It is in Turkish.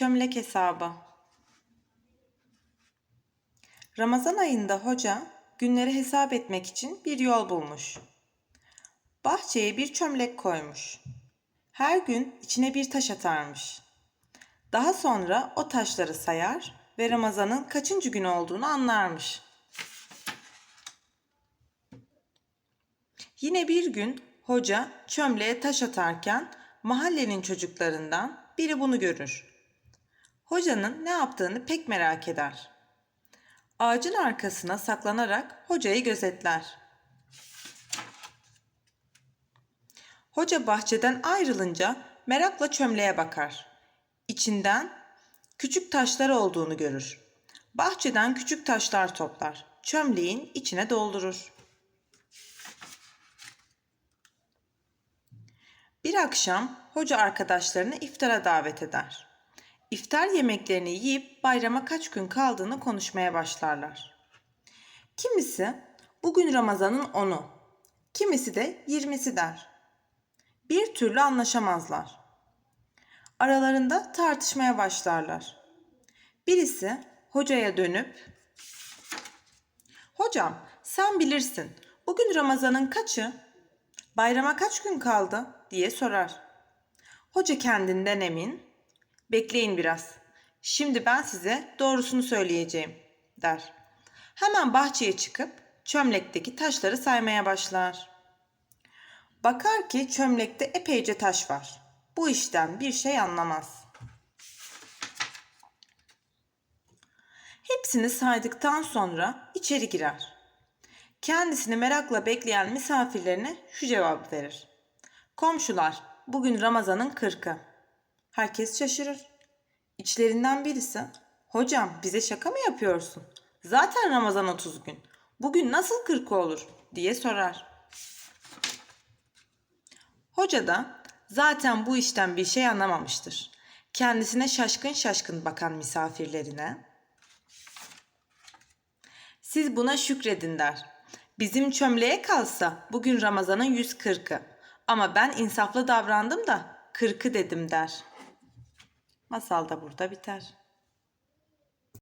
Çömlek hesabı. Ramazan ayında hoca günleri hesap etmek için bir yol bulmuş. Bahçeye bir çömlek koymuş. Her gün içine bir taş atarmış. Daha sonra o taşları sayar ve Ramazan'ın kaçıncı gün olduğunu anlarmış. Yine bir gün hoca çömleğe taş atarken mahallenin çocuklarından biri bunu görür. Hocanın ne yaptığını pek merak eder. Ağacın arkasına saklanarak hocayı gözetler. Hoca bahçeden ayrılınca merakla çömleğe bakar. İçinden küçük taşlar olduğunu görür. Bahçeden küçük taşlar toplar. Çömleğin içine doldurur. Bir akşam hoca arkadaşlarını iftara davet eder. İftar yemeklerini yiyip bayrama kaç gün kaldığını konuşmaya başlarlar. Kimisi bugün Ramazan'ın 10'u, kimisi de 20'si der. Bir türlü anlaşamazlar. Aralarında tartışmaya başlarlar. Birisi hocaya dönüp Hocam sen bilirsin. Bugün Ramazan'ın kaçı? Bayrama kaç gün kaldı diye sorar. Hoca kendinden emin. Bekleyin biraz. Şimdi ben size doğrusunu söyleyeceğim der. Hemen bahçeye çıkıp çömlekteki taşları saymaya başlar. Bakar ki çömlekte epeyce taş var. Bu işten bir şey anlamaz. Hepsini saydıktan sonra içeri girer. Kendisini merakla bekleyen misafirlerine şu cevabı verir. Komşular, bugün Ramazan'ın kırkı. Herkes şaşırır. İçlerinden birisi, hocam bize şaka mı yapıyorsun? Zaten Ramazan 30 gün. Bugün nasıl kırkı olur diye sorar. Hoca da zaten bu işten bir şey anlamamıştır. Kendisine şaşkın şaşkın bakan misafirlerine siz buna şükredin der. Bizim çömleğe kalsa bugün Ramazan'ın 140'ı. Ama ben insaflı davrandım da 40'ı dedim der. Masal da burada biter.